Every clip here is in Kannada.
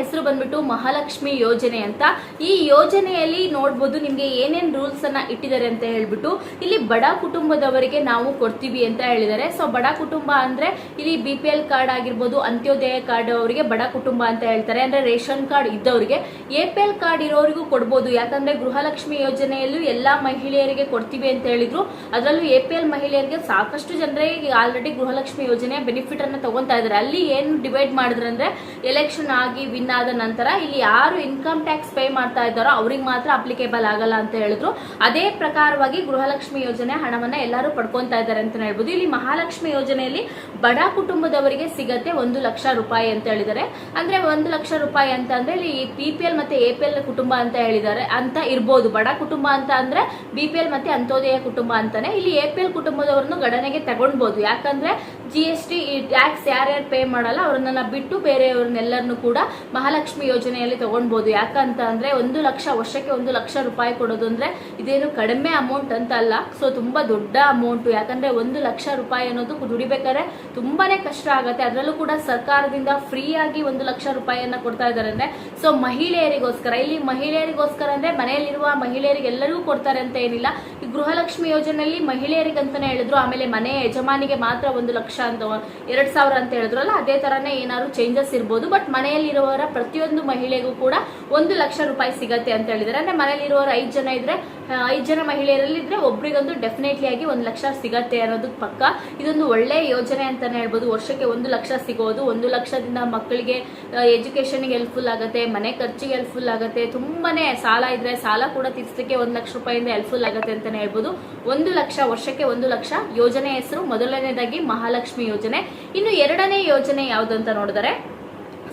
ಹೆಸರು ಬಂದ್ಬಿಟ್ಟು ಮಹಾಲಕ್ಷ್ಮಿ ಯೋಜನೆ ಅಂತ. ಈ ಯೋಜನೆಯಲ್ಲಿ ನೋಡ್ಬೋದು ನಿಮಗೆ ಏನೇನು ರೂಲ್ಸ್ ಅನ್ನ ಇಟ್ಟಿದ್ದಾರೆ ಅಂತ ಹೇಳ್ಬಿಟ್ಟು, ಇಲ್ಲಿ ಬಡ ಕುಟುಂಬದವರಿಗೆ ನಾವು ಕೊಡ್ತೀವಿ ಅಂತ ಹೇಳಿದ್ದಾರೆ. ಸೊ ಬಡ ಕುಟುಂಬ ಅಂದ್ರೆ ಇಲ್ಲಿ ಬಿ ಪಿ ಎಲ್ ಕಾರ್ಡ್ ಆಗಿರ್ಬೋದು, ಅಂತ್ಯೋದಯ ಕಾರ್ಡ್ ಅವರಿಗೆ ಬಡ ಕುಟುಂಬ ಅಂತ ಹೇಳ್ತಾರೆ. ಅಂದ್ರೆ ರೇಷನ್ ಕಾರ್ಡ್ ಇದ್ದವರಿಗೆ ಎ ಪಿ ಎಲ್ ಕಾರ್ಡ್ ಇರೋರಿಗೂ ಕೊಡ್ಬೋದು. ಯಾಕಂದ್ರೆ ಗೃಹಲಕ್ಷ್ಮಿ ಯೋಜನೆಯಲ್ಲೂ ಎಲ್ಲಾ ಮಹಿಳೆಯರಿಗೆ ಕೊಡ್ತೀವಿ ಅಂತ ಹೇಳಿದ್ರು. ಅದರಲ್ಲೂ ಎ ಪಿ ಎಲ್ ಮಹಿಳೆಯರಿಗೆ ಸಾಕಷ್ಟು ಜನರಿಗೆ ಆಲ್ರೆಡಿ ಗೃಹಲಕ್ಷ್ಮಿ ಯೋಜನೆ ಬೆನಿಫಿಟ್ ಅನ್ನ ತಗೊಂತಾ ಇದ್ದಾರೆ. ಅಲ್ಲಿ ಏನು ಡಿವೈಡ್ ಮಾಡಿದ್ರೆ ಅಂದ್ರೆ ಎಲೆಕ್ಷನ್ ಆಗಿ ವಿನ್ ಆದ ನಂತರ ಇಲ್ಲಿ ಯಾರು ಇನ್ಕಮ್ ಟ್ಯಾಕ್ಸ್ ಪೇ ಮಾಡ್ತಾ ಇದ್ದಾರೋ ಅವ್ರಿಗೆ ಮಾತ್ರ ಅಪ್ಲಿಕೇಬಲ್ ಆಗಲ್ಲ ಅಂತ ಹೇಳಿದ್ರು. ಅದೇ ಪ್ರಕಾರವಾಗಿ ಗೃಹಲಕ್ಷ್ಮಿ ಯೋಜನೆ ಹಣವನ್ನ ಎಲ್ಲರೂ ಪಡ್ಕೊಂತಾ ಇದ್ದಾರೆ ಅಂತ ಹೇಳ್ಬೋದು. ಇಲ್ಲಿ ಮಹಾಲಕ್ಷ್ಮಿ ಯೋಜನೆಯಲ್ಲಿ ಬಡ ಕುಟುಂಬದವರಿಗೆ ಸಿಗತ್ತೆ ಒಂದು ಲಕ್ಷ ರೂಪಾಯಿ ಅಂತ ಹೇಳಿದ್ದಾರೆ. ಅಂದ್ರೆ ಒಂದು ಲಕ್ಷ ರೂಪಾಯಿ ಅಂತ ಅಂದ್ರೆ ಇಲ್ಲಿ ಬಿ ಪಿ ಎಲ್ ಮತ್ತೆ ಎ ಪಿ ಎಲ್ ಕುಟುಂಬ ಅಂತ ಹೇಳಿದ್ದಾರೆ ಅಂತ ಇರ್ಬೋದು. ಬಡ ಕುಟುಂಬ ಅಂತ ಅಂದ್ರೆ ಬಿ ಪಿ ಎಲ್ ಮತ್ತೆ ಅಂತೋದಯ ಕುಟುಂಬ ಅಂತಾನೆ. ಇಲ್ಲಿ ಎ ಪಿ ಎಲ್ ಕುಟುಂಬದವರನ್ನು ಗಣನೆಗೆ ತಗೊಳ್ಬಹುದು ಯಾಕಂದ್ರೆ ಜಿ ಎಸ್ ಟಿ ಟ್ಯಾಕ್ಸ್ ಯಾರ್ಯಾರು ಪೇ ಮಾಡಲ್ಲ ಅವ್ರನ್ನ ಬಿಟ್ಟು ಬೇರೆಯವ್ರನ್ನೆಲ್ಲರನ್ನು ಕೂಡ ಮಹಾಲಕ್ಷ್ಮಿ ಯೋಜನೆಯಲ್ಲಿ ತಗೊಳ್ಬೋದು ಯಾಕಂತ ಅಂದ್ರೆ ಒಂದು ಲಕ್ಷ ವರ್ಷಕ್ಕೆ ಒಂದು ಲಕ್ಷ ರೂಪಾಯಿ ಕೊಡೋದು ಅಂದ್ರೆ ಇದೇನು ಕಡಿಮೆ ಅಮೌಂಟ್ ಅಂತ ಅಲ್ಲ ಸೊ ತುಂಬಾ ದೊಡ್ಡ ಅಮೌಂಟ್ ಯಾಕಂದ್ರೆ ಒಂದು ಲಕ್ಷ ರೂಪಾಯಿ ಅನ್ನೋದು ದುಡಿಬೇಕಾದ್ರೆ ತುಂಬಾನೇ ಕಷ್ಟ ಆಗುತ್ತೆ. ಅದರಲ್ಲೂ ಕೂಡ ಸರ್ಕಾರದಿಂದ ಫ್ರೀ ಆಗಿ ಒಂದು ಲಕ್ಷ ರೂಪಾಯಿಯನ್ನ ಕೊಡ್ತಾ ಇದ್ದಾರೆ ಅಂದ್ರೆ ಸೊ ಮಹಿಳೆಯರಿಗೋಸ್ಕರ, ಇಲ್ಲಿ ಮಹಿಳೆಯರಿಗೋಸ್ಕರ ಅಂದ್ರೆ ಮನೆಯಲ್ಲಿರುವ ಮಹಿಳೆಯರಿಗೆಲ್ಲರಿಗೂ ಕೊಡ್ತಾರೆ ಅಂತ ಏನಿಲ್ಲ. ಈ ಗೃಹಲಕ್ಷ್ಮಿ ಯೋಜನೆಯಲ್ಲಿ ಮಹಿಳೆಯರಿಗಂತಲೇ ಹೇಳಿದ್ರು, ಆಮೇಲೆ ಮನೆ ಯಜಮಾನಿಗೆ ಮಾತ್ರ ಒಂದು ಲಕ್ಷ ಅಂತ ಎರಡ್ ಸಾವಿರ ಅಂತ ಹೇಳಿದ್ರಲ್ಲ ಅದೇ ಥರನೇ ಏನಾದ್ರು ಚೇಂಜಸ್ ಇರ್ಬೋದು. ಬಟ್ ಮನೆಯಲ್ಲಿರುವವರ ಪ್ರತಿಯೊಂದು ಮಹಿಳೆಗೂ ಕೂಡ ಒಂದು ಲಕ್ಷ ರೂಪಾಯಿ ಸಿಗತ್ತೆ ಅಂತ ಹೇಳಿದ್ದಾರೆ. ಅಂದ್ರೆ ಮನೆಯಲ್ಲಿರುವವರು ಐದು ಜನ ಇದ್ರೆ ಆ, ಐದು ಜನ ಮಹಿಳೆಯರಲ್ಲಿ ಇದ್ರೆ ಒಬ್ರಿಗಂತೂ ಡೆಫಿನೆಟ್ಲಿ ಆಗಿ ಒಂದು ಲಕ್ಷ ಸಿಗತ್ತೆ ಅನ್ನೋದು ಪಕ್ಕ. ಇದೊಂದು ಒಳ್ಳೆ ಯೋಜನೆ ಅಂತಾನೆ ಹೇಳ್ಬೋದು. ವರ್ಷಕ್ಕೆ ಒಂದು ಲಕ್ಷ ಸಿಗೋದು, ಒಂದು ಲಕ್ಷದಿಂದ ಮಕ್ಕಳಿಗೆ ಎಜುಕೇಷನ್ಗೆ ಹೆಲ್ಪ್ಫುಲ್ ಆಗುತ್ತೆ, ಮನೆ ಖರ್ಚಿಗೆ ಹೆಲ್ಪ್ಫುಲ್ ಆಗುತ್ತೆ, ತುಂಬನೇ ಸಾಲ ಇದ್ರೆ ಸಾಲ ಕೂಡ ತೀರಿಸಲಿಕ್ಕೆ ಒಂದು ಲಕ್ಷ ರೂಪಾಯಿಂದ ಹೆಲ್ಪ್ಫುಲ್ ಆಗುತ್ತೆ ಅಂತಾನೆ ಹೇಳ್ಬೋದು. ಒಂದು ಲಕ್ಷ, ವರ್ಷಕ್ಕೆ ಒಂದು ಲಕ್ಷ, ಯೋಜನೆ ಹೆಸರು ಮೊದಲನೇದಾಗಿ ಮಹಾಲಕ್ಷ್ಮಿ ಯೋಜನೆ. ಇನ್ನು ಎರಡನೇ ಯೋಜನೆ ಯಾವ್ದಂತ ನೋಡಿದರೆ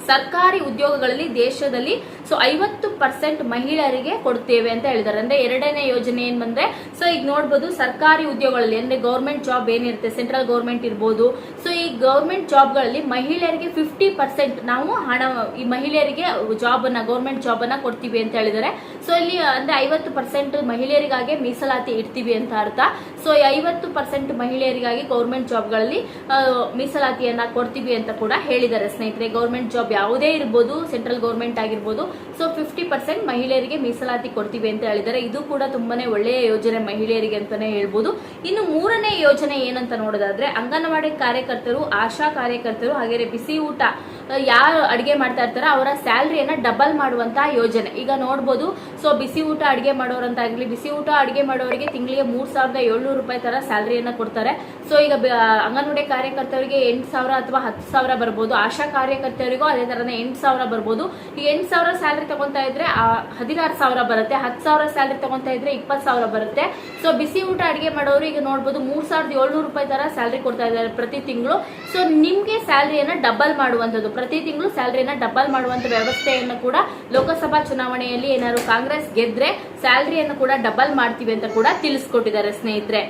ಸರ್ಕಾರಿ ಉದ್ಯೋಗಗಳಲ್ಲಿ ದೇಶದಲ್ಲಿ ಸೊ ಐವತ್ತು ಪರ್ಸೆಂಟ್ ಮಹಿಳೆಯರಿಗೆ ಕೊಡ್ತೇವೆ ಅಂತ ಹೇಳಿದ್ದಾರೆ. ಅಂದ್ರೆ ಎರಡನೇ ಯೋಜನೆ ಏನ್ ಬಂದ್ರೆ ಸೊ ಈಗ ನೋಡ್ಬೋದು ಸರ್ಕಾರಿ ಉದ್ಯೋಗಗಳಲ್ಲಿ, ಅಂದ್ರೆ ಗೌರ್ಮೆಂಟ್ ಜಾಬ್ ಏನಿರುತ್ತೆ ಸೆಂಟ್ರಲ್ ಗೌರ್ಮೆಂಟ್ ಇರ್ಬೋದು. ಸೊ ಈ ಗೌರ್ಮೆಂಟ್ ಜಾಬ್ಗಳಲ್ಲಿ ಮಹಿಳೆಯರಿಗೆ ಫಿಫ್ಟಿ ಪರ್ಸೆಂಟ್ ನಾವು ಹಣ, ಈ ಮಹಿಳೆಯರಿಗೆ ಜಾಬ್ ಅನ್ನ ಗೌರ್ಮೆಂಟ್ ಜಾಬ್ ಅನ್ನ ಕೊಡ್ತೀವಿ ಅಂತ ಹೇಳಿದ್ದಾರೆ. ಸೊ ಇಲ್ಲಿ, ಅಂದ್ರೆ ಐವತ್ತು ಪರ್ಸೆಂಟ್ ಮಹಿಳೆಯರಿಗಾಗಿ ಮೀಸಲಾತಿ ಇಡ್ತೀವಿ ಅಂತ ಅರ್ಥ. ಸೊ ಐವತ್ತು ಪರ್ಸೆಂಟ್ ಮಹಿಳೆಯರಿಗಾಗಿ ಗೌರ್ಮೆಂಟ್ ಜಾಬ್ಗಳಲ್ಲಿ ಮೀಸಲಾತಿಯನ್ನ ಕೊಡ್ತೀವಿ ಅಂತ ಕೂಡ ಹೇಳಿದ್ದಾರೆ ಸ್ನೇಹಿತರೆ. ಗೌರ್ಮೆಂಟ್ ಜಾಬ್ ಯಾವುದೇ ಇರ್ಬೋದು ಸೆಂಟ್ರಲ್ ಗೌರ್ಮೆಂಟ್ ಆಗಿರ್ಬೋದು ಸೊ ಫಿಫ್ಟಿ ಪರ್ಸೆಂಟ್ ಮಹಿಳೆಯರಿಗೆ ಮೀಸಲಾತಿ ಕೊಡ್ತೀವಿ ಅಂತ ಹೇಳಿದ್ದಾರೆ. ಇದು ಕೂಡ ತುಂಬಾನೇ ಒಳ್ಳೆಯ ಯೋಜನೆ ಮಹಿಳೆಯರಿಗೆ ಅಂತಾನೆ ಹೇಳ್ಬೋದು. ಇನ್ನು ಮೂರನೇ ಯೋಜನೆ ಏನಂತ ನೋಡೋದಾದ್ರೆ, ಅಂಗನವಾಡಿ ಕಾರ್ಯಕರ್ತರು, ಆಶಾ ಕಾರ್ಯಕರ್ತರು ಹಾಗೆ ಬಿಸಿ ಊಟ ಯಾರು ಅಡುಗೆ ಮಾಡ್ತಾ ಇರ್ತಾರೋ ಅವರ ಸ್ಯಾಲ್ರಿಯನ್ನು ಡಬಲ್ ಮಾಡುವಂಥ ಯೋಜನೆ. ಈಗ ನೋಡ್ಬೋದು, ಸೊ ಬಿಸಿ ಊಟ ಅಡುಗೆ ಮಾಡೋರಂತಾಗಲಿ, ಬಿಸಿ ಊಟ ಅಡುಗೆ ಮಾಡೋರಿಗೆ ತಿಂಗಳಿಗೆ ಮೂರು ಸಾವಿರದ ಏಳ್ನೂರು ರೂಪಾಯಿ ಥರ ಸ್ಯಾಲ್ರಿಯನ್ನು ಕೊಡ್ತಾರೆ. ಸೊ ಈಗ ಅಂಗನವಾಡಿ ಕಾರ್ಯಕರ್ತರಿಗೆ ಎಂಟು ಸಾವಿರ ಅಥವಾ ಹತ್ತು ಸಾವಿರ ಬರ್ಬೋದು. ಆಶಾ ಕಾರ್ಯಕರ್ತರಿಗೂ ಅದೇ ಥರನೇ ಎಂಟು ಸಾವಿರ ಬರ್ಬೋದು. ಈ ಎಂಟು ಸಾವಿರ ಸ್ಯಾಲ್ರಿ ತಗೊತಾ ಇದ್ರೆ ಹದಿನಾರು ಸಾವಿರ ಬರುತ್ತೆ. ಹತ್ತು ಸಾವಿರ ಸ್ಯಾಲ್ರಿ ತಗೊತಾ ಇದ್ರೆ ಇಪ್ಪತ್ತು ಸಾವಿರ ಬರುತ್ತೆ. ಸೊ ಬಿಸಿ ಊಟ ಅಡುಗೆ ಮಾಡೋರು ಈಗ ನೋಡ್ಬೋದು, ಮೂರು ಸಾವಿರದ ಏಳ್ನೂರು ರೂಪಾಯಿ ಥರ ಸ್ಯಾಲ್ರಿ ಕೊಡ್ತಾ ಇದ್ದಾರೆ ಪ್ರತಿ ತಿಂಗಳು. ಸೊ ನಿಮಗೆ ಸ್ಯಾಲ್ರಿಯನ್ನು ಡಬಲ್ ಮಾಡುವಂಥದ್ದು. ಪ್ರತಿ ತಿಂಗಳು ಸ್ಯಾಲ್ರಿಯನ್ನ ಡಬಲ್ ಮಾಡುವಂತ ವ್ಯವಸ್ಥೆಯನ್ನು ಕೂಡ ಲೋಕಸಭಾ ಚುನಾವಣೆಯಲ್ಲಿ ಏನಾದ್ರು ಕಾಂಗ್ರೆಸ್ ಗೆದ್ರೆ ಸ್ಯಾಲ್ರಿಯನ್ನು ಕೂಡ ಡಬಲ್ ಮಾಡ್ತೀವಿ ಅಂತ ಕೂಡ ತಿಳಿಸ್ಕೊಟ್ಟಿದ್ದಾರೆ ಸ್ನೇಹಿತರೆ.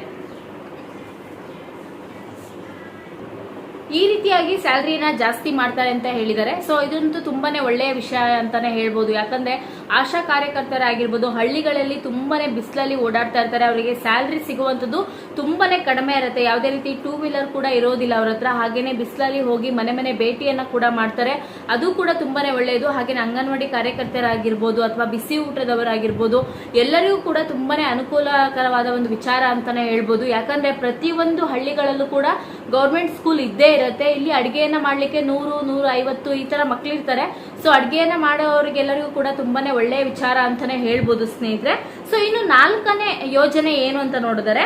ಈ ರೀತಿಯಾಗಿ ಸ್ಯಾಲ್ರಿನ ಜಾಸ್ತಿ ಮಾಡ್ತಾರೆ ಅಂತ ಹೇಳಿದ್ದಾರೆ. ಸೊ ಇದಂತೂ ತುಂಬಾನೇ ಒಳ್ಳೆಯ ವಿಷಯ ಅಂತಾನೆ ಹೇಳ್ಬೋದು. ಯಾಕಂದ್ರೆ ಆಶಾ ಕಾರ್ಯಕರ್ತರಾಗಿರ್ಬೋದು, ಹಳ್ಳಿಗಳಲ್ಲಿ ತುಂಬಾನೇ ಬಿಸಿಲಲ್ಲಿ ಓಡಾಡ್ತಾ ಇರ್ತಾರೆ. ಅವರಿಗೆ ಸ್ಯಾಲ್ರಿ ಸಿಗುವಂಥದ್ದು ತುಂಬಾನೇ ಕಡಿಮೆ ಇರುತ್ತೆ. ಯಾವುದೇ ರೀತಿ ಟೂ ವೀಲರ್ ಕೂಡ ಇರೋದಿಲ್ಲ ಅವ್ರ ಹತ್ರ. ಹಾಗೇನೆ ಬಿಸಿಲಲ್ಲಿ ಹೋಗಿ ಮನೆ ಮನೆ ಭೇಟಿಯನ್ನ ಕೂಡ ಮಾಡ್ತಾರೆ. ಅದು ಕೂಡ ತುಂಬಾನೇ ಒಳ್ಳೆಯದು. ಹಾಗೇನೆ ಅಂಗನವಾಡಿ ಕಾರ್ಯಕರ್ತರಾಗಿರ್ಬೋದು ಅಥವಾ ಬಿಸಿ ಊಟದವರಾಗಿರ್ಬೋದು, ಎಲ್ಲರಿಗೂ ಕೂಡ ತುಂಬಾನೇ ಅನುಕೂಲಕರವಾದ ಒಂದು ವಿಚಾರ ಅಂತಾನೆ ಹೇಳ್ಬೋದು. ಯಾಕಂದ್ರೆ ಪ್ರತಿಯೊಂದು ಹಳ್ಳಿಗಳಲ್ಲೂ ಕೂಡ ಗೌರ್ಮೆಂಟ್ ಸ್ಕೂಲ್ ಇದ್ದೇ ಇರುತ್ತೆ. ಇಲ್ಲಿ ಅಡುಗೆಯನ್ನು ಮಾಡ್ಲಿಕ್ಕೆ ನೂರು ನೂರ ಐವತ್ತು ಈ ತರ ಮಕ್ಕಳಿರ್ತಾರೆ ಸೊ ಅಡುಗೆಯನ್ನು ಮಾಡೋರಿಗೆಲ್ಲರಿಗೂ ಕೂಡ ತುಂಬಾನೇ ಒಳ್ಳೆಯ ವಿಚಾರ ಅಂತಾನೆ ಹೇಳ್ಬೋದು ಸ್ನೇಹಿತರೆ. ಸೊ ಇನ್ನು ನಾಲ್ಕನೇ ಯೋಜನೆ ಏನು ಅಂತ ನೋಡಿದರೆ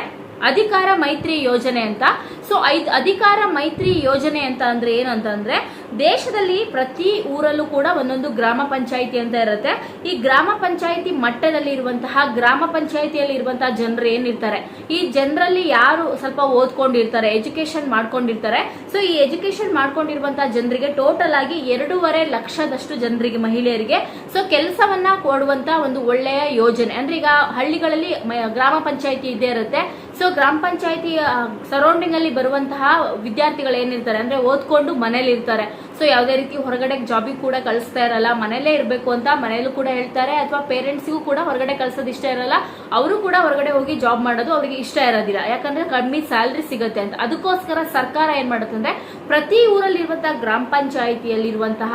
ಅಧಿಕಾರ ಮೈತ್ರಿ ಯೋಜನೆ ಅಂತ. ಸೊ ಐದ್ ಅಧಿಕಾರ ಮೈತ್ರಿ ಯೋಜನೆ ಅಂತ ಅಂದ್ರೆ ಏನು ಅಂತಂದ್ರೆ ದೇಶದಲ್ಲಿ ಪ್ರತಿ ಊರಲ್ಲೂ ಕೂಡ ಒಂದೊಂದು ಗ್ರಾಮ ಪಂಚಾಯಿತಿ ಅಂತ ಇರುತ್ತೆ. ಈ ಗ್ರಾಮ ಪಂಚಾಯಿತಿ ಮಟ್ಟದಲ್ಲಿ ಇರುವಂತಹ ಗ್ರಾಮ ಪಂಚಾಯಿತಿಯಲ್ಲಿ ಇರುವಂತಹ ಜನರು ಏನಿರ್ತಾರೆ? ಈ ಜನರಲ್ಲಿ ಯಾರು ಸ್ವಲ್ಪ ಓದ್ಕೊಂಡಿರ್ತಾರೆ ಎಜುಕೇಶನ್ ಮಾಡ್ಕೊಂಡಿರ್ತಾರೆ. ಸೊ ಈ ಎಜುಕೇಶನ್ ಮಾಡ್ಕೊಂಡಿರುವಂತಹ ಜನರಿಗೆ ಟೋಟಲ್ ಆಗಿ ಎರಡೂವರೆ ಲಕ್ಷದಷ್ಟು ಜನರಿಗೆ, ಮಹಿಳೆಯರಿಗೆ ಸೊ ಕೆಲಸವನ್ನ ಕೊಡುವಂತ ಒಂದು ಒಳ್ಳೆಯ ಯೋಜನೆ. ಅಂದ್ರೆ ಈಗ ಹಳ್ಳಿಗಳಲ್ಲಿ ಗ್ರಾಮ ಪಂಚಾಯಿತಿ ಇದ್ದೇ ಇರುತ್ತೆ. ಸೊ ಗ್ರಾಮ ಪಂಚಾಯತಿ ಸರೌಂಡಿಂಗ್ ಅಲ್ಲಿ ಬರುವಂತಹ ವಿದ್ಯಾರ್ಥಿಗಳು ಏನಿರ್ತಾರೆ ಅಂದ್ರೆ ಓದ್ಕೊಂಡು ಮನೇಲಿ ಇರ್ತಾರೆ ಸೊ ಯಾವುದೇ ರೀತಿ ಹೊರಗಡೆ ಜಾಬಿಗೆ ಕೂಡ ಕಳಿಸ್ತಾ ಇರಲ್ಲ. ಮನೆಯಲ್ಲೇ ಇರಬೇಕು ಅಂತ ಮನೇಲೂ ಕೂಡ ಹೇಳ್ತಾರೆ ಅಥವಾ ಪೇರೆಂಟ್ಸ್ಗೂ ಕೂಡ ಹೊರಗಡೆ ಕಳ್ಸೋದು ಇಷ್ಟ ಇರಲ್ಲ. ಅವರು ಕೂಡ ಹೊರಗಡೆ ಹೋಗಿ ಜಾಬ್ ಮಾಡೋದು ಅವರಿಗೆ ಇಷ್ಟ ಇರೋದಿಲ್ಲ. ಯಾಕಂದ್ರೆ ಕಡಿಮೆ ಸ್ಯಾಲ್ರಿ ಸಿಗುತ್ತೆ ಅಂತ. ಅದಕ್ಕೋಸ್ಕರ ಸರ್ಕಾರ ಏನ್ ಮಾಡುತ್ತೆ ಅಂದ್ರೆ ಪ್ರತಿ ಊರಲ್ಲಿರುವಂತಹ ಗ್ರಾಮ ಪಂಚಾಯಿತಿಯಲ್ಲಿರುವಂತಹ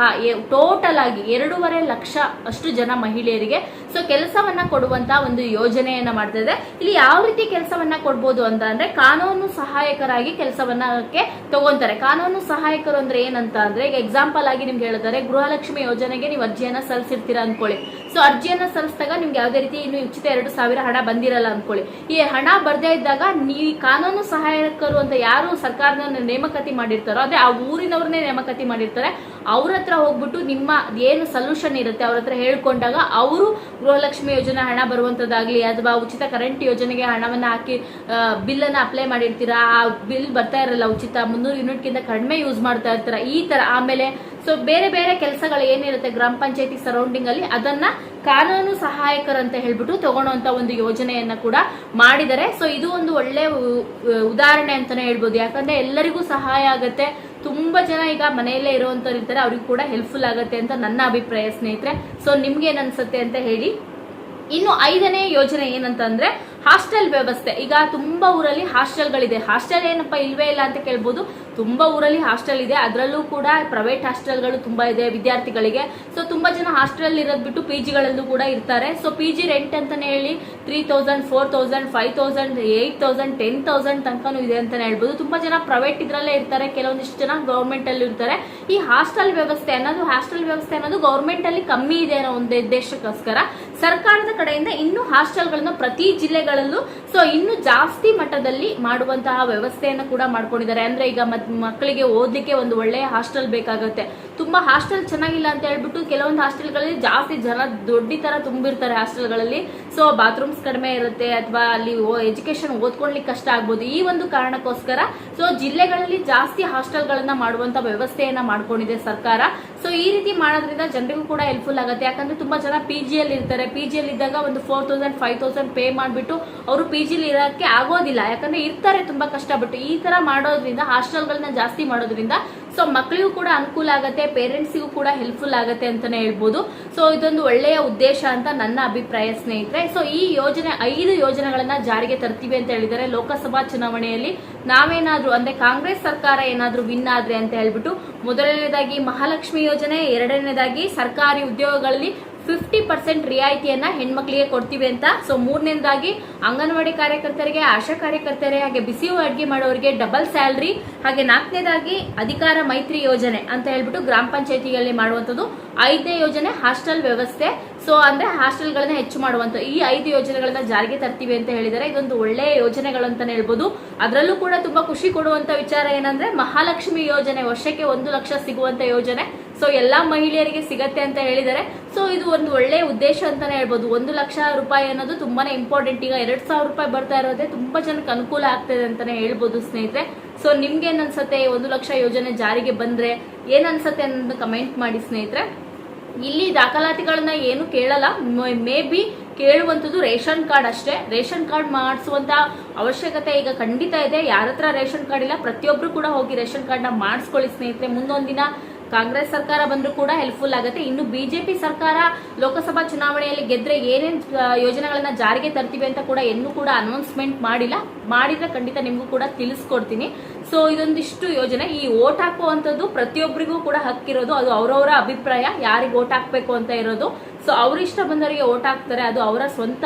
ಟೋಟಲ್ ಆಗಿ ಎರಡೂವರೆ ಲಕ್ಷ ಅಷ್ಟು ಜನ ಮಹಿಳೆಯರಿಗೆ ಸೊ ಕೆಲಸವನ್ನ ಕೊಡುವಂತಹ ಒಂದು ಯೋಜನೆಯನ್ನ ಮಾಡ್ತಾ ಇಲ್ಲಿ ಯಾವ ರೀತಿ ಕೆಲಸವನ್ನ ಕೊಡ್ಬೋದು ಅಂತ ಅಂದ್ರೆ ಕಾನೂನು ಸಹಾಯಕರಾಗಿ ಕೆಲಸವನ್ನಕ್ಕೆ ತಗೊಂತಾರೆ. ಕಾನೂನು ಸಹಾಯಕರು ಅಂದ್ರೆ ಏನಂತ ಅಂದ್ರೆ ಈಗ ಎಕ್ಸಾಂಪಲ್ ಆಗಿ ನಿಮ್ಗೆ ಹೇಳ್ತಾರೆ ಗೃಹಲಕ್ಷ್ಮಿ ಯೋಜನೆಗೆ ನೀವು ಅರ್ಜಿಯನ್ನ ಸಲ್ಲಿಸಿರ್ತೀರಾ ಅನ್ಕೊಳ್ಳಿ. ಸೊ ಅರ್ಜಿಯನ್ನ ಸಲ್ಲಿಸಿದಾಗ ನಿಮ್ಗೆ ಯಾವುದೇ ರೀತಿ ಇನ್ನು ಉಚಿತ ಎರಡು ಸಾವಿರ ಹಣ ಬಂದಿರಲ್ಲ ಅನ್ಕೊಳ್ಳಿ. ಈ ಹಣ ಬರ್ದೇ ಇದ್ದಾಗ ನೀ ಕಾನೂನು ಸಹಾಯಕರು ಅಂತ ಯಾರು ಸರ್ಕಾರದ ನೇಮಕಾತಿ ಮಾಡಿರ್ತಾರೋ, ಅದೇ ಆ ಊರಿನವ್ರನ್ನೇ ನೇಮಕಾತಿ ಮಾಡಿರ್ತಾರೆ. ಅವ್ರ ಹತ್ರ ಹೋಗ್ಬಿಟ್ಟು ನಿಮ್ಮ ಏನು ಸೊಲ್ಯೂಷನ್ ಇರುತ್ತೆ ಅವ್ರ ಹತ್ರ ಹೇಳ್ಕೊಂಡಾಗ ಅವರು ಗೃಹಲಕ್ಷ್ಮಿ ಯೋಜನೆ ಹಣ ಬರುವಂತದ್ದಾಗ್ಲಿ, ಅಥವಾ ಉಚಿತ ಕರೆಂಟ್ ಯೋಜನೆಗೆ ಹಣವನ್ನ ಹಾಕಿ ಬಿಲ್ ಅನ್ನ ಅಪ್ಲೈ ಮಾಡಿರ್ತೀರಾ, ಆ ಬಿಲ್ ಬರ್ತಾ ಇರಲ್ಲ ಉಚಿತ, ಮುನ್ನೂರು ಯೂನಿಟ್ಗಿಂತ ಕಡಿಮೆ ಯೂಸ್ ಮಾಡ್ತಾ ಇರ್ತೀರಾ, ಈ ತರ ಆಮೇಲೆ ಸೊ ಬೇರೆ ಬೇರೆ ಕೆಲಸಗಳು ಏನಿರುತ್ತೆ ಗ್ರಾಮ ಪಂಚಾಯತಿ ಸರೌಂಡಿಂಗ್ ಅಲ್ಲಿ, ಅದನ್ನ ಕಾನೂನು ಸಹಾಯಕರಂತ ಹೇಳ್ಬಿಟ್ಟು ತಗೊಳ್ಳುವಂತ ಒಂದು ಯೋಜನೆಯನ್ನ ಕೂಡ ಮಾಡಿದ್ದಾರೆ. ಸೊ ಇದು ಒಂದು ಒಳ್ಳೆ ಉದಾಹರಣೆ ಅಂತಾನೆ ಹೇಳ್ಬೋದು. ಯಾಕಂದ್ರೆ ಎಲ್ಲರಿಗೂ ಸಹಾಯ ಆಗತ್ತೆ. ತುಂಬಾ ಜನ ಈಗ ಮನೆಯಲ್ಲೇ ಇರುವಂತವ್ರು ಇರ್ತಾರೆ. ಅವ್ರಿಗೂ ಕೂಡ ಹೆಲ್ಪ್ಫುಲ್ ಆಗತ್ತೆ ಅಂತ ನನ್ನ ಅಭಿಪ್ರಾಯ ಸ್ನೇಹಿತರೆ. ಸೊ ನಿಮ್ಗೆ ಅನ್ಸುತ್ತೆ ಅಂತ ಹೇಳಿ. ಇನ್ನು ಐದನೇ ಯೋಜನೆ ಏನಂತಂದ್ರೆ ಹಾಸ್ಟೆಲ್ ವ್ಯವಸ್ಥೆ. ಈಗ ತುಂಬಾ ಊರಲ್ಲಿ ಹಾಸ್ಟೆಲ್ಗಳಿದೆ ಹಾಸ್ಟೆಲ್ ಏನಪ್ಪ ಇಲ್ವೇ ಇಲ್ಲ ಅಂತ ಕೇಳ್ಬೋದು. ತುಂಬಾ ಊರಲ್ಲಿ ಹಾಸ್ಟೆಲ್ ಇದೆ. ಅದರಲ್ಲೂ ಕೂಡ ಪ್ರೈವೇಟ್ ಹಾಸ್ಟೆಲ್ಗಳು ತುಂಬಾ ಇದೆ ವಿದ್ಯಾರ್ಥಿಗಳಿಗೆ. ಸೊ ತುಂಬಾ ಜನ ಹಾಸ್ಟೆಲ್ ಇರೋದ್ಬಿಟ್ಟು ಪಿ ಜಿಗಳಲ್ಲೂ ಕೂಡ ಇರ್ತಾರೆ. ಸೊ ಪಿ ಜಿ ರೆಂಟ್ ಅಂತಾನೆ ಹೇಳಿ three thousand four thousand five thousand eight thousand ten thousand ತನಕನೂ ಇದೆ ಅಂತಲೇ ಹೇಳ್ಬೋದು. ತುಂಬ ಜನ ಪ್ರೈವೇಟ್ ಇದರಲ್ಲೇ ಇರ್ತಾರೆ. ಕೆಲವೊಂದಿಷ್ಟು ಜನ ಗೌರ್ಮೆಂಟಲ್ಲಿ ಇರ್ತಾರೆ. ಈ ಹಾಸ್ಟೆಲ್ ವ್ಯವಸ್ಥೆ ಅನ್ನೋದು ಹಾಸ್ಟೆಲ್ ವ್ಯವಸ್ಥೆ ಅನ್ನೋದು ಗೌರ್ಮೆಂಟಲ್ಲಿ ಕಮ್ಮಿ ಇದೆ ಅನ್ನೋ ಒಂದು ಉದ್ದೇಶಕ್ಕೋಸ್ಕರ ಸರ್ಕಾರದ ಕಡೆಯಿಂದ ಇನ್ನೂ ಹಾಸ್ಟೆಲ್ಗಳನ್ನು ಪ್ರತಿ ಜಿಲ್ಲೆಗಳಲ್ಲೂ ಸೊ ಇನ್ನು ಜಾಸ್ತಿ ಮಟ್ಟದಲ್ಲಿ ಮಾಡುವಂತಹ ವ್ಯವಸ್ಥೆಯನ್ನು ಕೂಡ ಮಾಡ್ಕೊಂಡಿದ್ದಾರೆ. ಅಂದ್ರೆ ಈಗ ಮಕ್ಕಳಿಗೆ ಓದಲಿಕ್ಕೆ ಒಂದು ಒಳ್ಳೆಯ ಹಾಸ್ಟೆಲ್ ಬೇಕಾಗುತ್ತೆ. ತುಂಬಾ ಹಾಸ್ಟೆಲ್ ಚೆನ್ನಾಗಿಲ್ಲ ಅಂತ ಹೇಳ್ಬಿಟ್ಟು ಕೆಲವೊಂದು ಹಾಸ್ಟೆಲ್ಗಳಲ್ಲಿ ಜಾಸ್ತಿ ಜನ ದೊಡ್ಡಿ ತರ ತುಂಬಿರ್ತಾರೆ ಹಾಸ್ಟೆಲ್ಗಳಲ್ಲಿ ಸೊ ಬಾತ್ರೂಮ್ಸ್ ಕಡಿಮೆ ಇರುತ್ತೆ ಅಥವಾ ಅಲ್ಲಿ ಎಜುಕೇಶನ್ ಓದ್ಕೊಳ್ಲಿಕ್ಕೆ ಕಷ್ಟ ಆಗ್ಬೋದು ಈ ಒಂದು ಕಾರಣಕ್ಕೋಸ್ಕರ ಸೊ ಜಿಲ್ಲೆಗಳಲ್ಲಿ ಜಾಸ್ತಿ ಹಾಸ್ಟೆಲ್ಗಳನ್ನ ಮಾಡುವಂತ ವ್ಯವಸ್ಥೆಯನ್ನ ಮಾಡ್ಕೊಂಡಿದೆ ಸರ್ಕಾರ. ಸೊ ಈ ರೀತಿ ಮಾಡೋದ್ರಿಂದ ಜನರಿಗೂ ಕೂಡ ಹೆಲ್ಪ್ಫುಲ್ ಆಗುತ್ತೆ. ಯಾಕಂದ್ರೆ ತುಂಬಾ ಜನ ಪಿ ಜಿಯಲ್ಲಿ ಇರ್ತಾರೆ. ಪಿ ಜಿಯಲ್ಲಿ ಇದ್ದಾಗ ಒಂದು four thousand five thousand pay ಮಾಡಿಬಿಟ್ಟು ಅವರು ಪಿ ಜಿಲಿ ಇರೋಕ್ಕೆ ಆಗೋದಿಲ್ಲ. ಯಾಕಂದ್ರೆ ಇರ್ತಾರೆ ತುಂಬಾ ಕಷ್ಟಪಟ್ಟು. ಈ ತರ ಮಾಡೋದ್ರಿಂದ, ಹಾಸ್ಟೆಲ್ಗಳನ್ನ ಜಾಸ್ತಿ ಮಾಡೋದ್ರಿಂದ ಸೊ ಮಕ್ಕಳಿಗೂ ಕೂಡ ಅನುಕೂಲ ಆಗುತ್ತೆ ಪೇರೆಂಟ್ಸಿಗೂ ಕೂಡ ಹೆಲ್ಪ್ಫುಲ್ ಆಗುತ್ತೆ ಅಂತಾನೆ ಹೇಳ್ಬೋದು. ಸೊ ಇದೊಂದು ಒಳ್ಳೆಯ ಉದ್ದೇಶ ಅಂತ ನನ್ನ ಅಭಿಪ್ರಾಯ ಸ್ನೇಹಿತರೆ. ಸೊ ಈ ಯೋಜನೆ, ಐದು ಯೋಜನೆಗಳನ್ನ ಜಾರಿಗೆ ತರ್ತೀವಿ ಅಂತ ಹೇಳಿದರೆ ಲೋಕಸಭಾ ಚುನಾವಣೆಯಲ್ಲಿ ನಾವೇನಾದ್ರೂ, ಅಂದ್ರೆ ಕಾಂಗ್ರೆಸ್ ಸರ್ಕಾರ ಏನಾದ್ರೂ ವಿನ್ ಆದ್ರೆ ಅಂತ ಹೇಳ್ಬಿಟ್ಟು, ಮೊದಲನೇದಾಗಿ ಮಹಾಲಕ್ಷ್ಮಿ ಯೋಜನೆ, ಎರಡನೇದಾಗಿ ಸರ್ಕಾರಿ ಉದ್ಯೋಗಗಳಲ್ಲಿ ಫಿಫ್ಟಿ ಪರ್ಸೆಂಟ್ ರಿಯಾಯಿತಿಯನ್ನ ಹೆಣ್ಮಕ್ಳಿಗೆ ಕೊಡ್ತೀವಿ ಅಂತ. ಸೊ ಮೂರನೇದಾಗಿ ಅಂಗನವಾಡಿ ಕಾರ್ಯಕರ್ತರಿಗೆ, ಆಶಾ ಕಾರ್ಯಕರ್ತರಿಗೆ, ಹಾಗೆ ಬಿಸಿ ಅಡುಗೆ ಮಾಡೋರಿಗೆ ಡಬಲ್ ಸ್ಯಾಲ್ರಿ ಹಾಗೆ ನಾಲ್ಕನೇದಾಗಿ ಅಧಿಕಾರ ಮೈತ್ರಿ ಯೋಜನೆ ಅಂತ ಹೇಳ್ಬಿಟ್ಟು ಗ್ರಾಮ ಪಂಚಾಯತಿಗಳಲ್ಲಿ ಮಾಡುವಂಥದ್ದು. ಐದನೇ ಯೋಜನೆ ಹಾಸ್ಟೆಲ್ ವ್ಯವಸ್ಥೆ. ಸೊ ಅಂದ್ರೆ ಹಾಸ್ಟೆಲ್ಗಳನ್ನ ಹೆಚ್ಚು ಮಾಡುವಂತ ಈ ಐದು ಯೋಜನೆಗಳನ್ನ ಜಾರಿಗೆ ತರ್ತೀವಿ ಅಂತ ಹೇಳಿದರೆ ಇದೊಂದು ಒಳ್ಳೆಯ ಯೋಜನೆಗಳು ಅಂತಾನೆ ಹೇಳ್ಬೋದು. ಅದರಲ್ಲೂ ಕೂಡ ತುಂಬಾ ಖುಷಿ ಕೊಡುವಂತ ವಿಚಾರ ಏನಂದ್ರೆ ಮಹಾಲಕ್ಷ್ಮಿ ಯೋಜನೆ, ವರ್ಷಕ್ಕೆ ಒಂದು ಲಕ್ಷ ಸಿಗುವಂತ ಯೋಜನೆ. ಸೊ ಎಲ್ಲಾ ಮಹಿಳೆಯರಿಗೆ ಸಿಗತ್ತೆ ಅಂತ ಹೇಳಿದ್ದಾರೆ ಸೊ ಇದು ಒಂದು ಒಳ್ಳೆಯ ಉದ್ದೇಶ ಅಂತಾನೆ ಹೇಳ್ಬೋದು. ಒಂದು ಲಕ್ಷ ರೂಪಾಯಿ ಅನ್ನೋದು ತುಂಬಾನೇ ಇಂಪಾರ್ಟೆಂಟ್ ಈಗ ಎರಡ್ ಸಾವಿರ ರೂಪಾಯಿ ಬರ್ತಾ ಇರೋದೇ ತುಂಬಾ ಜನಕ್ಕೆ ಅನುಕೂಲ ಆಗ್ತದೆ ಅಂತಾನೆ ಹೇಳ್ಬೋದು ಸ್ನೇಹಿತರೆ. ಸೊ ನಿಮ್ಗೆ ಏನ್ ಅನ್ಸತ್ತೆ? ಒಂದು ಲಕ್ಷ ಯೋಜನೆ ಜಾರಿಗೆ ಬಂದ್ರೆ ಏನ್ ಅನ್ಸತ್ತೆ ಅನ್ನೋದು ಕಮೆಂಟ್ ಮಾಡಿ ಸ್ನೇಹಿತರೆ. ಇಲ್ಲಿ ದಾಖಲಾತಿಗಳನ್ನ ಏನು ಕೇಳಲ್ಲ. ಮೇ ಬಿ ಕೇಳುವಂಥದ್ದು ರೇಷನ್ ಕಾರ್ಡ್ ಅಷ್ಟೇ. ರೇಷನ್ ಕಾರ್ಡ್ ಮಾಡಿಸುವಂತ ಅವಶ್ಯಕತೆ ಈಗ ಖಂಡಿತ ಇದೆ. ಯಾರ ಹತ್ರ ರೇಷನ್ ಕಾರ್ಡ್ ಇಲ್ಲ, ಪ್ರತಿಯೊಬ್ರು ಕೂಡ ಹೋಗಿ ರೇಷನ್ ಕಾರ್ಡ್ನ ಮಾಡಿಸ್ಕೊಳ್ಳಿ, ಸ್ನೇಹಿತರೆ. ಮುಂದೊಂದಿನ ಕಾಂಗ್ರೆಸ್ ಸರ್ಕಾರ ಬಂದರೂ ಕೂಡ ಹೆಲ್ಪ್ಫುಲ್ ಆಗುತ್ತೆ. ಇನ್ನು ಬಿಜೆಪಿ ಸರ್ಕಾರ ಲೋಕಸಭಾ ಚುನಾವಣೆಯಲ್ಲಿ ಗೆದ್ರೆ ಏನೇನು ಯೋಜನೆಗಳನ್ನ ಜಾರಿಗೆ ತರ್ತೀವಿ ಅಂತ ಕೂಡ ಇನ್ನೂ ಕೂಡ ಅನೌನ್ಸ್ಮೆಂಟ್ ಮಾಡಿಲ್ಲ. ಮಾಡಿದ್ರೆ ಖಂಡಿತ ನಿಮಗೂ ಕೂಡ ತಿಳಿಸ್ಕೊಡ್ತೀನಿ. ಸೊ ಇದೊಂದಿಷ್ಟು ಯೋಜನೆ. ಈ ಓಟ್ ಹಾಕುವಂಥದ್ದು ಪ್ರತಿಯೊಬ್ಬರಿಗೂ ಕೂಡ ಹಕ್ಕಿರೋದು. ಅದು ಅವರವರ ಅಭಿಪ್ರಾಯ. ಯಾರಿಗೆ ಓಟ್ ಹಾಕ್ಬೇಕು ಅಂತ ಇರೋದು. ಸೊ ಅವ್ರ ಇಷ್ಟ ಬಂದವರಿಗೆ ಓಟ್ ಹಾಕ್ತಾರೆ. ಅದು ಅವರ ಸ್ವಂತ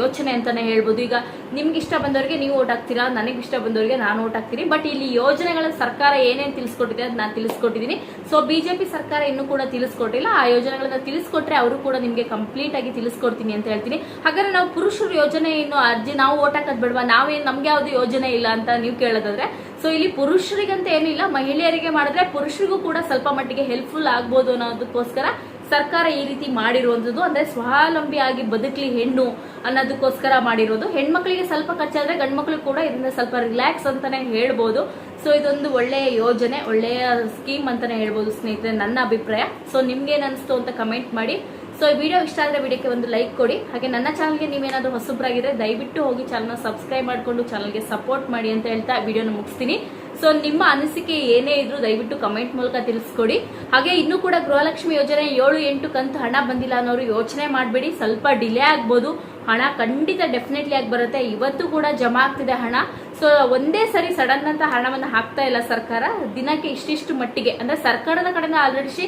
ಯೋಚನೆ ಅಂತಾನೆ ಹೇಳ್ಬೋದು. ಈಗ ನಿಮ್ಗೆ ಇಷ್ಟ ಬಂದವರಿಗೆ ನೀವು ಓಟ್ ಹಾಕ್ತೀರಾ? ನನಗೆ ಇಷ್ಟ ಬಂದವರಿಗೆ ನಾನು ಓಟ್ ಹಾಕ್ತೀನಿ. ಬಟ್ ಇಲ್ಲಿ ಯೋಜನೆಗಳ ಸರ್ಕಾರ ಏನೇನು ತಿಳಿಸ್ಕೊಟ್ಟಿದೆ ಅದು ನಾನು ತಿಳಿಸ್ಕೊಟ್ಟಿದ್ದೀನಿ ಸೊ ಬಿಜೆಪಿ ಸರ್ಕಾರ ಇನ್ನೂ ಕೂಡ ತಿಳಿಸ್ಕೊಟ್ಟಿಲ್ಲ. ಆ ಯೋಜನೆಗಳನ್ನ ತಿಳಿಸ್ಕೊಟ್ರೆ ಅವರು ಕೂಡ ನಿಮಗೆ ಕಂಪ್ಲೀಟ್ ಆಗಿ ತಿಳಿಸ್ಕೊಡ್ತೀನಿ ಅಂತ ಹೇಳ್ತೀನಿ. ಹಾಗಾದ್ರೆ ನಾವು ಪುರುಷರ ಯೋಜನೆ ಇನ್ನು ಅರ್ಜಿ, ನಾವು ಓಟ್ ಹಾಕೋದು ಬೇಡವಾ? ನಾವೇನು, ನಮ್ಗೆ ಯಾವ್ದು ಯೋಜನೆ ಇಲ್ಲ ಅಂತ ನೀವು ಕೇಳೋದಾದ್ರೆ. ಸೊ ಇಲ್ಲಿ ಪುರುಷರಿಗಂತ ಏನಿಲ್ಲ ಮಹಿಳೆಯರಿಗೆ ಮಾಡಿದ್ರೆ ಪುರುಷರಿಗೂ ಕೂಡ ಸ್ವಲ್ಪ ಮಟ್ಟಿಗೆ ಹೆಲ್ಪ್ಫುಲ್ ಆಗ್ಬೋದು ಅನ್ನೋದಕ್ಕೋಸ್ಕರ ಸರ್ಕಾರ ಈ ರೀತಿ ಮಾಡಿರುವಂತದ್ದು ಅಂದ್ರೆ ಸ್ವಾವಲಂಬಿಯಾಗಿ ಬದುಕಲಿ ಹೆಣ್ಣು ಅನ್ನೋದಕ್ಕೋಸ್ಕರ ಮಾಡಿರೋದು. ಹೆಣ್ಮಕ್ಳಿಗೆ ಸ್ವಲ್ಪ ಖರ್ಚಾದ್ರೆ ಗಂಡ್ಮಕ್ಳು ಕೂಡ ಇದರಿಂದ ಸ್ವಲ್ಪ ರಿಲ್ಯಾಕ್ಸ್ ಅಂತಾನೆ ಹೇಳ್ಬೋದು. ಸೊ ಇದೊಂದು ಒಳ್ಳೆಯ ಯೋಜನೆ, ಒಳ್ಳೆಯ ಸ್ಕೀಮ್ ಅಂತಾನೆ ಹೇಳ್ಬೋದು ಸ್ನೇಹಿತರೆ, ನನ್ನ ಅಭಿಪ್ರಾಯ. ಸೊ ನಿಮ್ಗೆ ಏನಿಸ್ತು ಅಂತ ಕಮೆಂಟ್ ಮಾಡಿ. ಸೊ ಈ ವಿಡಿಯೋ ಇಷ್ಟ ಆದರೆ ವಿಡಿಯೋಕ್ಕೆ ಒಂದು ಲೈಕ್ ಕೊಡಿ. ಹಾಗೆ ನನ್ನ ಚಾನಲ್ಗೆ ನೀವೇನಾದರೂ ಹೊಸಬ್ರಾಗಿದ್ರೆ ದಯವಿಟ್ಟು ಹೋಗಿ ಚಾನಲ್ನ ಸಬ್ಸ್ಕ್ರೈಬ್ ಮಾಡಿಕೊಂಡು ಚಾನಲ್ಗೆ ಸಪೋರ್ಟ್ ಮಾಡಿ ಅಂತ ಹೇಳ್ತಾ ವಿಡಿಯೋನ ಮುಗಿಸ್ತೀನಿ. ಸೊ ನಿಮ್ಮ ಅನಿಸಿಕೆ ಏನೇ ಇದ್ರೂ ದಯವಿಟ್ಟು ಕಮೆಂಟ್ ಮೂಲಕ ತಿಳಿಸ್ಕೊಡಿ. ಹಾಗೆ ಇನ್ನೂ ಕೂಡ ಗೃಹಲಕ್ಷ್ಮಿ ಯೋಜನೆ ಏಳು ಎಂಟು ಕಂತು ಹಣ ಬಂದಿಲ್ಲ ಅನ್ನೋರು ಯೋಚನೆ ಮಾಡಬೇಡಿ. ಸ್ವಲ್ಪ ಡಿಲೇ ಆಗ್ಬೋದು. ಹಣ ಖಂಡಿತ ಡೆಫಿನೆಟ್ಲಿ ಆಗಿ ಬರುತ್ತೆ. ಇವತ್ತು ಕೂಡ ಜಮಾ ಆಗ್ತಿದೆ ಹಣ. ಸೊ ಒಂದೇ ಸರಿ ಸಡನ್ ಅಂತ ಹಣವನ್ನು ಹಾಕ್ತಾ ಇಲ್ಲ ಸರ್ಕಾರ. ದಿನಕ್ಕೆ ಇಷ್ಟಿಷ್ಟು ಮಟ್ಟಿಗೆ, ಅಂದ್ರೆ ಸರ್ಕಾರದ ಕಡೆಯಿಂದ ಆಲ್ರೆಡಿ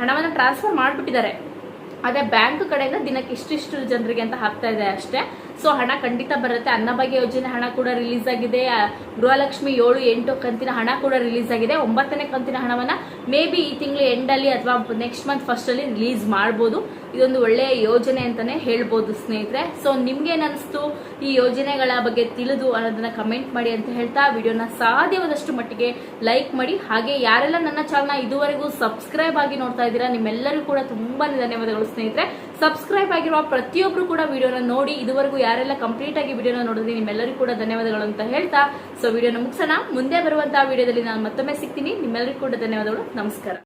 ಹಣವನ್ನು ಟ್ರಾನ್ಸ್ಫರ್ ಮಾಡಿಬಿಟ್ಟಿದ್ದಾರೆ. ಅದೇ ಬ್ಯಾಂಕ್ ಕಡೆಯಿಂದ ದಿನಕ್ಕೆ ಇಷ್ಟಿಷ್ಟು ಜನರಿಗೆ ಅಂತ ಹಾಕ್ತಾ ಇದೆ ಅಷ್ಟೇ. ಸೊ ಹಣ ಖಂಡಿತ ಬರುತ್ತೆ. ಅನ್ನಭಾಗ್ಯ ಯೋಜನೆ ಹಣ ಕೂಡ ರಿಲೀಸ್ ಆಗಿದೆ. ಗೃಹಲಕ್ಷ್ಮಿ ಏಳು ಎಂಟು ಕಂತಿನ ಹಣ ಕೂಡ ರಿಲೀಸ್ ಆಗಿದೆ. ಒಂಬತ್ತನೇ ಕಂತಿನ ಹಣವನ್ನು ಮೇ ಬಿ ಈ ತಿಂಗಳು ಎಂಡಲ್ಲಿ ಅಥವಾ ನೆಕ್ಸ್ಟ್ ಮಂತ್ ಫಸ್ಟ್ ಅಲ್ಲಿ ರಿಲೀಸ್ ಮಾಡ್ಬೋದು. ಇದೊಂದು ಒಳ್ಳೆಯ ಯೋಜನೆ ಅಂತಾನೆ ಹೇಳ್ಬೋದು ಸ್ನೇಹಿತರೆ. ಸೊ ನಿಮ್ಗೆ ಅನಿಸ್ತು ಈ ಯೋಜನೆಗಳ ಬಗ್ಗೆ ತಿಳಿದು ಅನ್ನೋದನ್ನ ಕಮೆಂಟ್ ಮಾಡಿ ಅಂತ ಹೇಳ್ತಾ ವಿಡಿಯೋನ ಸಾಧ್ಯವಾದಷ್ಟು ಮಟ್ಟಿಗೆ ಲೈಕ್ ಮಾಡಿ. ಹಾಗೆ ಯಾರೆಲ್ಲ ನನ್ನ ಚಾನಲ್ನ ಇದುವರೆಗೂ ಸಬ್ಸ್ಕ್ರೈಬ್ ಆಗಿ ನೋಡ್ತಾ ಇದ್ದೀರಾ, ನಿಮ್ಮೆಲ್ಲರಿಗೂ ಕೂಡ ತುಂಬಾ ಧನ್ಯವಾದಗಳು ಸ್ನೇಹಿತರೆ. ಸಬ್ಸ್ಕ್ರೈಬ್ ಆಗಿರುವ ಪ್ರತಿಯೊಬ್ರು ಕೂಡ ವಿಡಿಯೋನ ನೋಡಿ. ಇದುವರೆಗೂ ಯಾರೆಲ್ಲ ಕಂಪ್ಲೀಟ್ ಆಗಿ ವಿಡಿಯೋನ ನೋಡಿದ್ರಿ, ನಿಮ್ಮೆಲ್ಲರಿಗೂ ಕೂಡ ಧನ್ಯವಾದಗಳು ಅಂತ ಹೇಳ್ತಾ. ಸೊ ವಿಡಿಯೋನ ಮುಗಿಸೋಣ. ಮುಂದೆ ಬರುವಂತಹ ವಿಡಿಯೋದಲ್ಲಿ ನಾನು ಮತ್ತೊಮ್ಮೆ ಸಿಗ್ತೀನಿ. ನಿಮ್ಮೆಲ್ಲರಿಗೂ ಕೂಡ ಧನ್ಯವಾದಗಳು. ನಮಸ್ಕಾರ.